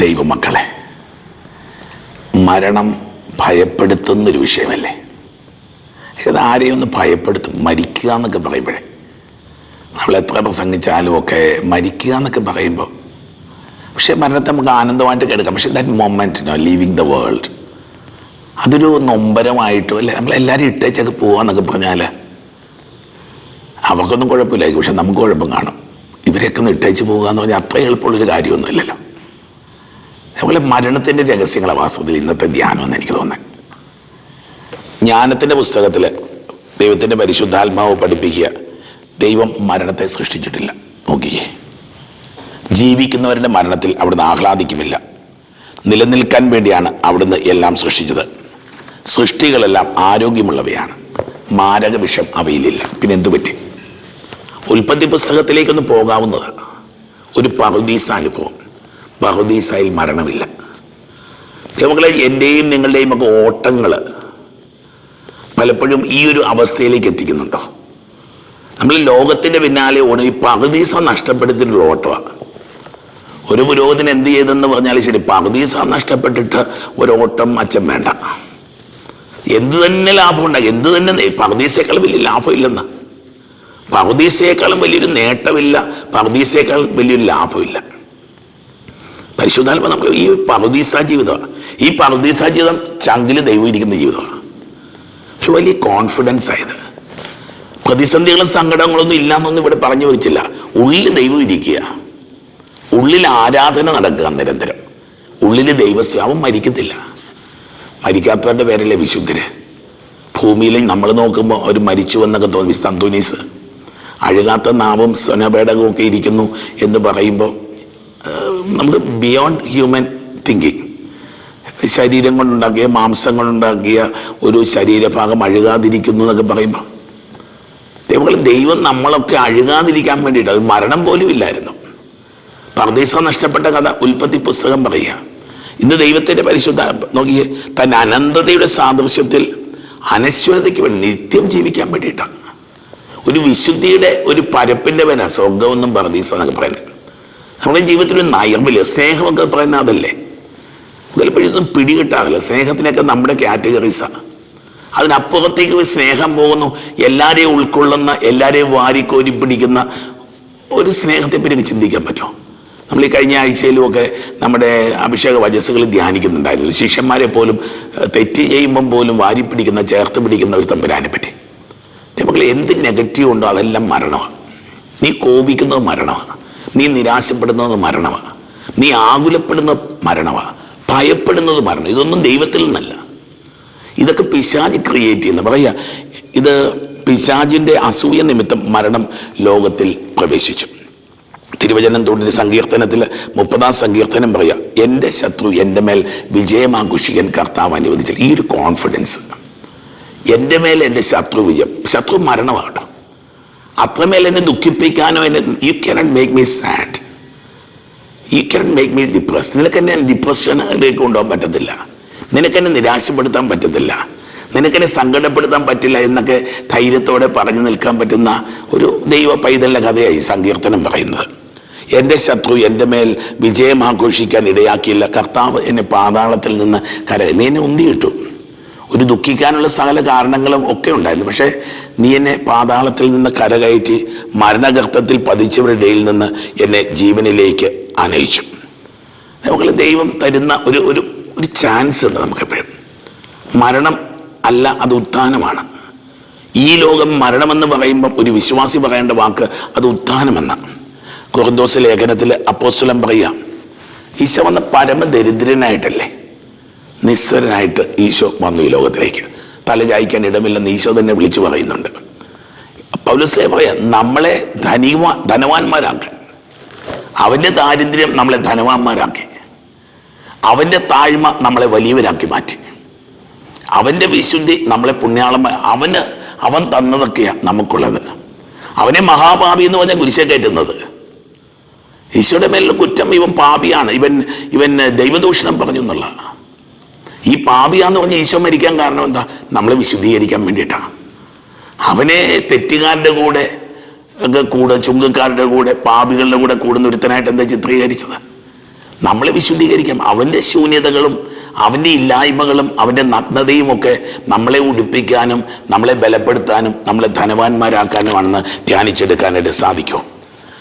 ദൈവമക്കളെ മരണം ഭയപ്പെടുത്തുന്നൊരു വിഷയമല്ലേ? ഇത് ആരെയും ഒന്ന് ഭയപ്പെടുത്തും? മരിക്കുക എന്നൊക്കെ പറയുമ്പോഴേ. നമ്മൾ എത്ര പ്രസംഗിച്ചാലും ഒക്കെ മരിക്കുക എന്നൊക്കെ പറയുമ്പോൾ പക്ഷേ മരണത്തെ നമുക്ക് ആനന്ദമായിട്ട് കേൾക്കാം. പക്ഷേ that moment no leaving the world അതൊരു നൊമ്പരമായിട്ടോ അല്ലേ? നമ്മളെല്ലാവരും ഇട്ടേച്ചൊക്കെ പോവാന്നൊക്കെ പറഞ്ഞാൽ അവർക്കൊന്നും കുഴപ്പമില്ലായിരിക്കും. പക്ഷെ നമുക്ക് കുഴപ്പം കാണും. ഇവരെയൊക്കെ ഒന്ന് ഇട്ടേച്ച് പോകുക എന്ന് പറഞ്ഞാൽ അത്ര എളുപ്പമുള്ളൊരു കാര്യമൊന്നുമില്ലല്ലോ. അതുപോലെ മരണത്തിന്റെ രഹസ്യങ്ങളെ വാസ്തവത്തിൽ ഇന്നത്തെ ധ്യാനം എന്ന് എനിക്ക് തോന്നുന്നത് ജ്ഞാനത്തിന്റെ പുസ്തകത്തിൽ ദൈവത്തിന്റെ പരിശുദ്ധാത്മാവ് പഠിപ്പിക്കുക ദൈവം മരണത്തെ സൃഷ്ടിച്ചിട്ടില്ല. നോക്കിയേ. ജീവിക്കുന്നവരുടെ മരണത്തിൽ അവിടുന്ന് ആഹ്ലാദിക്കുമില്ല നിലനിൽക്കാൻ വേണ്ടിയാണ് അവിടുന്ന് എല്ലാം സൃഷ്ടിച്ചത്. സൃഷ്ടികളെല്ലാം ആരോഗ്യമുള്ളവയാണ്. മാരക വിഷം അവയിലില്ല. പിന്നെ എന്തു പറ്റി? ഉൽപ്പത്തി പുസ്തകത്തിലേക്കൊന്ന് പോകാവുന്നത് ഒരു പറുദീസ അനുഭവം പറുദീസയിൽ മരണമില്ല. ദൈവങ്ങളെ എന്റെയും നിങ്ങളുടെയും ഒക്കെ ഓട്ടങ്ങൾ പലപ്പോഴും ഈ ഒരു അവസ്ഥയിലേക്ക് എത്തിക്കുന്നുണ്ടോ? നമ്മൾ ലോകത്തിന്റെ പിന്നാലെ ഓടും ഈ പകുതീസ നഷ്ടപ്പെടുത്തിയിട്ടുള്ള ഓട്ടമാണ് ഒരു പുരോഹിതൻ എന്ത് ചെയ്തെന്ന് പറഞ്ഞാൽ ശരി പകുതീസ നഷ്ടപ്പെട്ടിട്ട് ഒരു ഓട്ടം അച്ഛൻ വേണ്ട. എന്ത് തന്നെ ലാഭം ഉണ്ടാകും എന്ത് തന്നെ പകുതീസേക്കാൾ വലിയ വലിയ ലാഭമില്ലെന്ന് പകുതീസേക്കാളും വലിയൊരു നേട്ടമില്ല പകുതീസേക്കാളും വലിയൊരു ലാഭമില്ല പരിശുദ്ധാത്മ നമുക്ക് ഈ പറുദീസ ജീവിതമാണ്. ഈ പറുദീസ ജീവിതം ചങ്കിൽ ദൈവം ഇരിക്കുന്ന ജീവിതമാണ്. ഒരു വലിയ കോൺഫിഡൻസ് ആയത്. പ്രതിസന്ധികളും സങ്കടങ്ങളൊന്നും ഇല്ലാന്നൊന്നും ഇവിടെ പറഞ്ഞു വെച്ചില്ല. ഉള്ളിൽ ദൈവം ഇരിക്കുക. ഉള്ളിൽ ആരാധന നടക്കുക നിരന്തരം. ഉള്ളിൽ ദൈവസ്യ അവൻ മരിക്കത്തില്ല. മരിക്കാത്തവരുടെ പേരല്ലേ വിശുദ്ധര്? ഭൂമിയിൽ നമ്മൾ നോക്കുമ്പോൾ അവർ മരിച്ചു എന്നൊക്കെ തോന്നി. സ്തന്തോനീസ് അഴുകാത്ത നാവും സ്വനപേടകവും ഒക്കെ ഇരിക്കുന്നു എന്ന് പറയുമ്പോൾ നമുക്ക് ബിയോണ്ട് ഹ്യൂമൻ തിങ്കിങ് ശരീരം കൊണ്ടുണ്ടാക്കിയ മാംസം കൊണ്ടുണ്ടാക്കിയ ഒരു ശരീരഭാഗം അഴുകാതിരിക്കുന്നു എന്നൊക്കെ പറയുമ്പോൾ അതേപോലെ ദൈവം നമ്മളൊക്കെ അഴുകാതിരിക്കാൻ വേണ്ടിയിട്ട് അത് മരണം പോലും ഇല്ലായിരുന്നു. പർദീസ നഷ്ടപ്പെട്ട കഥ ഉൽപ്പത്തി പുസ്തകം പറയുക. ഇന്ന് ദൈവത്തിന്റെ പരിശുദ്ധ നോക്കിയേ തന്റെ അനന്തതയുടെ സാദൃശ്യത്തിൽ അനശ്വരതയ്ക്ക് വേണ്ടി നിത്യം ജീവിക്കാൻ വേണ്ടിയിട്ടാണ്. ഒരു വിശുദ്ധിയുടെ ഒരു പരപ്പിന്റെ വേന സ്വർഗമെന്നും പർദീസ എന്നൊക്കെ പറയുന്നത്. നമ്മുടെ ജീവിതത്തിൽ നയമില്ല സ്നേഹമൊക്കെ പറയുന്ന അതല്ലേ? ചിലപ്പോഴും ഇതൊന്നും പിടികിട്ടാറില്ല. സ്നേഹത്തിനൊക്കെ നമ്മുടെ കാറ്റഗറീസാണ് അതിനപ്പുറത്തേക്ക് സ്നേഹം പോകുന്നു. എല്ലാവരെയും ഉൾക്കൊള്ളുന്ന എല്ലാവരെയും വാരിക്കോരി പിടിക്കുന്ന ഒരു സ്നേഹത്തെ എനിക്ക് ചിന്തിക്കാൻ പറ്റുമോ? നമ്മൾ ഈ കഴിഞ്ഞ ആഴ്ചയിലും ഒക്കെ നമ്മുടെ അഭിഷേക വചസ്സുകൾ ധ്യാനിക്കുന്നുണ്ടായിരുന്നു. ശിഷ്യന്മാരെ പോലും തെറ്റ് ചെയ്യുമ്പം പോലും വാരി പിടിക്കുന്ന ചേർത്ത് പിടിക്കുന്ന ഒരു തമ്പുരാനെ പറ്റി നമ്മൾ എന്ത് നെഗറ്റീവ് ഉണ്ടോ അതെല്ലാം മരണമാണ്. നീ കോപിക്കുന്നത് മരണമാണ്. നീ നിരാശപ്പെടുന്നത് മരണമാണ് നീ ആകുലപ്പെടുന്ന മരണമാണ് ഭയപ്പെടുന്നത് മരണം. ഇതൊന്നും ദൈവത്തിൽ നിന്നല്ല. ഇതൊക്കെ പിശാജ് ക്രിയേറ്റ് ചെയ്യുന്ന പറയുക ഇത് പിശാജിന്റെ അസൂയ നിമിത്തം മരണം ലോകത്തിൽ പ്രവേശിച്ചു. തിരുവചനം തുടരുന്ന സങ്കീർത്തനത്തിൽ മുപ്പതാം സങ്കീർത്തനം പറയാ എന്റെ ശത്രു എന്റെ മേൽ വിജയമാഘോഷിക്കാൻ കർത്താവ് അനുവദിച്ചാൽ ഈ ഒരു കോൺഫിഡൻസ് എന്റെ മേൽ എന്റെ ശത്രു വിജയം. ശത്രു മരണമാകട്ടോ. അത്രമേൽ എന്നെ ദുഃഖിപ്പിക്കാനോ എന്നെ you cannot make me sad you cannot make me depress നിനക്ക് എന്നെ ഡിപ്രഷനിലേക്ക് കൊണ്ടുപോകാൻ പറ്റത്തില്ല. നിനക്കെന്നെ നിരാശപ്പെടുത്താൻ പറ്റത്തില്ല. നിനക്കെന്നെ സങ്കടപ്പെടുത്താൻ പറ്റില്ല എന്നൊക്കെ ധൈര്യത്തോടെ പറഞ്ഞു നിൽക്കാൻ പറ്റുന്ന ഒരു ദൈവ പൈതലിന്റെ കഥയായി സങ്കീർത്തനം പറയുന്നത്. എന്റെ ശത്രു എന്റെ മേൽ വിജയം ആഘോഷിക്കാൻ ഇടയാക്കിയില്ല. കർത്താവ് എന്നെ പാതാളത്തിൽ നിന്ന് കര നീ എന്നെ ഉന്തിയിട്ടു. ഒരു ദുഃഖിക്കാനുള്ള സകല കാരണങ്ങളും ഒക്കെ ഉണ്ടായിരുന്നു. പക്ഷേ നീ എന്നെ പാതാളത്തിൽ നിന്ന് കരകയറ്റി മരണഗർത്തത്തിൽ പതിച്ചവരുടെ ഇടയിൽ നിന്ന് എന്നെ ജീവനിലേക്ക് അനയിച്ചു നമുക്ക് ദൈവം തരുന്ന ഒരു ഒരു ഒരു ചാൻസ് ഉണ്ട് നമുക്കെപ്പോഴും. മരണം അല്ല അത് ഉത്ഥാനമാണ്. ഈ ലോകം മരണമെന്ന് പറയുമ്പം ഒരു വിശ്വാസി പറയേണ്ട വാക്ക് അത് ഉത്ഥാനമെന്നാണ് കുറുന്തോസ് ലേഖനത്തിൽ അപ്പോസ്തലൻ പറയുക ഈശോ വന്ന പരമദരിദ്രനായിട്ടല്ലേ? നിസ്വരനായിട്ട് ഈശോ വന്നു ഈ ലോകത്തിലേക്ക്. തലചായ്ക്കാൻ ഇടമില്ലെന്ന് ഈശോ തന്നെ വിളിച്ചു പറയുന്നുണ്ട്. പൗലസ്ലേ പറയാം നമ്മളെ ധനിവാ ധനവാന്മാരാക്കാൻ അവന്റെ ദാരിദ്ര്യം നമ്മളെ ധനവാന്മാരാക്കി. അവന്റെ താഴ്മ നമ്മളെ വലിയവരാക്കി മാറ്റി. അവന്റെ വിശുദ്ധി നമ്മളെ പുണ്യാളമ അവന് അവൻ തന്നതൊക്കെയാണ് നമുക്കുള്ളത്. അവനെ മഹാപാപി എന്ന് പറഞ്ഞാൽ കുരിശെ കയറ്റുന്നത്. ഈശോയുടെ മേലുള്ള കുറ്റം ഇവൻ പാപിയാണ്. ഇവൻ ഇവൻ ദൈവദൂഷണം പറഞ്ഞു എന്നുള്ള ഈ പാപിയാന്ന് പറഞ്ഞ ഈശോ മരിക്കാൻ കാരണം എന്താ? നമ്മളെ വിശുദ്ധീകരിക്കാൻ വേണ്ടിയിട്ടാണ്. അവനെ തെറ്റുകാരുടെ കൂടെ ഒക്കെ കൂടെ ചുങ്കക്കാരുടെ കൂടെ പാപികളുടെ കൂടെ കൂടുന്ന ഒരുത്തനായിട്ട് എന്താ ചിത്രീകരിച്ചത്? നമ്മളെ വിശുദ്ധീകരിക്കാം. അവന്റെ ശൂന്യതകളും അവന്റെ ഇല്ലായ്മകളും അവന്റെ നഗ്നതയും ഒക്കെ നമ്മളെ ഉടുപ്പിക്കാനും നമ്മളെ ബലപ്പെടുത്താനും നമ്മളെ ധനവാന്മാരാക്കാനുമാണെന്ന് ധ്യാനിച്ചെടുക്കാനായിട്ട് സാധിക്കും.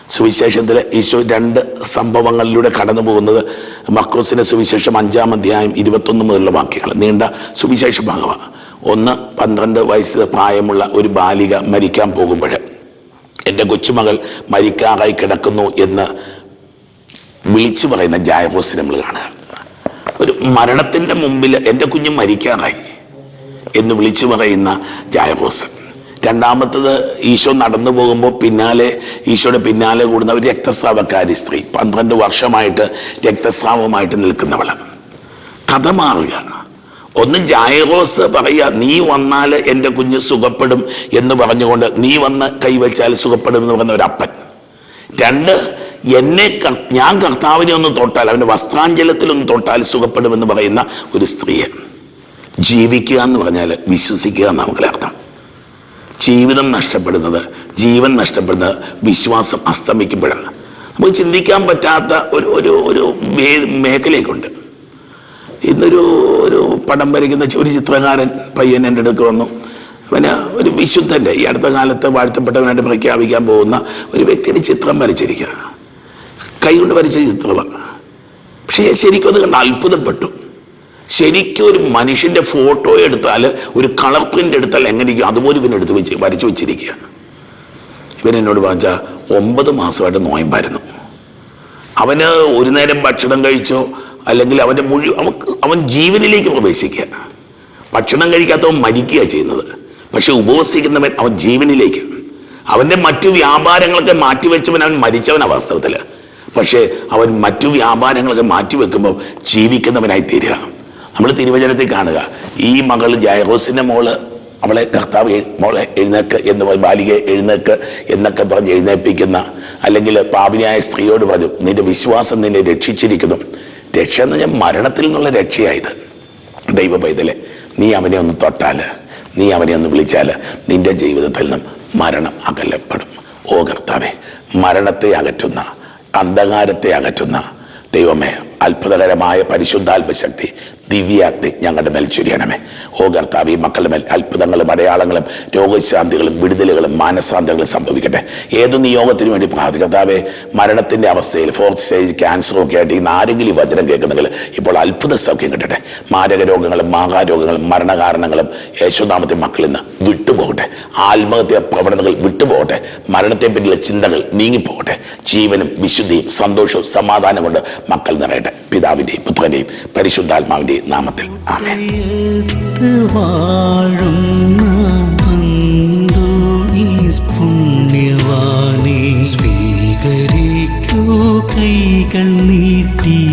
സുവിശേഷത്തിൽ ഈശോ രണ്ട് സംഭവങ്ങളിലൂടെ കടന്നു പോകുന്നത് മക്രോസിന്റെ സുവിശേഷം അഞ്ചാം അധ്യായം ഇരുപത്തൊന്ന് മുതലുള്ള വാക്യങ്ങൾ. നീണ്ട സുവിശേഷ ഭാഗമാണ്. ഒന്ന് പന്ത്രണ്ട് വയസ്സ് പ്രായമുള്ള ഒരു ബാലിക മരിക്കാൻ പോകുമ്പോൾ എന്റെ കൊച്ചുമകൾ മരിക്കാറായി കിടക്കുന്നു എന്ന് വിളിച്ചു പറയുന്ന ജായബോസ് നമ്മൾ കാണുക. ഒരു മരണത്തിന്റെ മുമ്പിൽ എന്റെ കുഞ്ഞ് മരിക്കാറായി എന്ന് വിളിച്ചു പറയുന്ന ജായബോസ്. രണ്ടാമത്തത് ഈശോ നടന്നു പോകുമ്പോൾ പിന്നാലെ ഈശോയുടെ പിന്നാലെ കൂടുന്ന ഒരു രക്തസ്രാവക്കാരി സ്ത്രീ. പന്ത്രണ്ട് വർഷമായിട്ട് രക്തസ്രാവമായിട്ട് നിൽക്കുന്നവൾ കഥ മാറുകയാണ്. ഒന്ന് ജായറോസ് പറയുക നീ വന്നാൽ എന്റെ കുഞ്ഞ് സുഖപ്പെടും എന്ന് പറഞ്ഞുകൊണ്ട് നീ വന്ന് കൈവച്ചാൽ സുഖപ്പെടും എന്ന് പറഞ്ഞ ഒരു അപ്പൻ. രണ്ട് എന്നെ ഞാൻ കർത്താവിനെ ഒന്ന് തൊട്ടാൽ അവന്റെ വസ്ത്രാഞ്ചലത്തിൽ ഒന്ന് തൊട്ടാൽ സുഖപ്പെടുമെന്ന് പറയുന്ന ഒരു സ്ത്രീയെ. ജീവിക്കുക എന്ന് പറഞ്ഞാൽ വിശ്വസിക്കുക എന്നാണ് അർത്ഥം ജീവിതം നഷ്ടപ്പെടുന്നത് ജീവൻ നഷ്ടപ്പെടുന്നത് വിശ്വാസം അസ്തമിക്കുമ്പോഴാണ്. നമുക്ക് ചിന്തിക്കാൻ പറ്റാത്ത ഒരു ഒരു ഒരു മേ- മേഖലയൊക്കെയുണ്ട് ഇന്നൊരു ഒരു പടം വരയ്ക്കുന്ന ഒരു ചിത്രകാരൻ പയ്യൻ എന്റെ അടുത്ത് വന്നു. അവന് ഒരു വിശുദ്ധന്റെ ഈ അടുത്ത കാലത്ത് വാഴ്ത്തപ്പെട്ടവനായിട്ട് പ്രഖ്യാപിക്കാൻ പോകുന്ന ഒരു വ്യക്തിയുടെ ചിത്രം വരച്ചിരിക്കുക കൈകൊണ്ട് വരച്ച ചിത്രമാണ്. പക്ഷേ ശരിക്കും അത് കണ്ട് അത്ഭുതപ്പെട്ടു. ശരിക്കും ഒരു മനുഷ്യന്റെ ഫോട്ടോ എടുത്താൽ ഒരു കളർ പ്രിന്റ് എടുത്താൽ എങ്ങനെയിരിക്കും അതുപോലെ ഇവൻ എടുത്ത് വെച്ച് വരച്ചു വെച്ചിരിക്കുകയാണ് ഇവൻ എന്നോട് പറഞ്ഞാൽ ഒമ്പത് മാസമായിട്ട് നോയമ്പായിരുന്നു. അവന് ഒരു നേരം ഭക്ഷണം കഴിച്ചോ അല്ലെങ്കിൽ അവന്റെ മുഴു അവൻ അവൻ ജീവനിലേക്ക് പ്രവേശിക്കുക. ഭക്ഷണം കഴിക്കാത്തവൻ മരിക്കുക ചെയ്യുന്നത്. പക്ഷെ ഉപവസിക്കുന്നവൻ അവൻ ജീവനിലേക്ക്. അവന്റെ മറ്റു വ്യാപാരങ്ങളൊക്കെ മാറ്റിവെച്ചവൻ അവൻ മരിച്ചവൻ വാസ്തവത്തിൽ പക്ഷേ അവൻ മറ്റു വ്യാപാരങ്ങളൊക്കെ മാറ്റിവെക്കുമ്പോൾ ജീവിക്കുന്നവനായി തീരുക. നമ്മൾ തിരുവചനത്തിൽ കാണുക. ഈ മകൾ ജയഹോസിന്റെ മോൾ അവളെ കർത്താവ് മോളെ എഴുന്നേക്ക് എന്ന് ബാലികയെ എഴുന്നേക്ക് എന്നൊക്കെ പറഞ്ഞ് എഴുന്നേൽപ്പിക്കുന്ന അല്ലെങ്കിൽ പാപിനിയായ സ്ത്രീയോട് പറഞ്ഞു നിന്റെ വിശ്വാസം നിന്നെ രക്ഷിച്ചിരിക്കുന്നു. രക്ഷ എന്ന് പറഞ്ഞാൽ മരണത്തിൽ നിന്നുള്ള രക്ഷയായത്. ദൈവ പൈതലെ നീ അവനെ ഒന്ന് തൊട്ടാൽ നീ അവനെ ഒന്ന് വിളിച്ചാൽ നിന്റെ ജീവിതത്തിൽ നിന്നും മരണം അകലപ്പെടും. ഓ കർത്താവേ മരണത്തെ അകറ്റുന്ന അന്ധകാരത്തെ അകറ്റുന്ന ദൈവമേ അത്ഭുതകരമായ പരിശുദ്ധാത്മ ശക്തി ദിവ്യാഗ്നി ഞങ്ങളുടെ മേൽ ചൊരിയണമേ. ഓ കർത്താവ് ഈ മക്കളുടെ മേൽ അത്ഭുതങ്ങളും അടയാളങ്ങളും രോഗശാന്തികളും വിടുതലുകളും മാനസാന്തരങ്ങളും സംഭവിക്കട്ടെ. ഏത് നിയോഗത്തിന് വേണ്ടി പ്രാർത്ഥി കർത്താവെ മരണത്തിന്റെ അവസ്ഥയിൽ ഫോർത്ത് സ്റ്റേജ് ക്യാൻസറും ഒക്കെ ആയിട്ട് ഇന്ന് ആരെങ്കിലും വചനം കേൾക്കുന്നെങ്കിൽ ഇപ്പോൾ അത്ഭുത സൗഖ്യം കിട്ടട്ടെ. മാരക രോഗങ്ങളും മാഹാരോഗങ്ങളും മരണകാരണങ്ങളും യേശുനാമത്തെ മക്കളിൽ നിന്ന് വിട്ടുപോകട്ടെ. ആത്മഹത്യ പ്രവണതകൾ വിട്ടുപോകട്ടെ. മരണത്തെ പറ്റിയുള്ള ചിന്തകൾ നീങ്ങിപ്പോകട്ടെ. ജീവനും വിശുദ്ധിയും സന്തോഷവും സമാധാനം കൊണ്ട് മക്കൾ നിറയട്ടെ. പിതാവിന്റെയും പുത്രന്റെയും പരിശുദ്ധാത്മാവിന്റെയും നാമത്തിൽ. ആമേൻ. സ്വീകരിക്കൂ. കൈകൾ നീട്ടി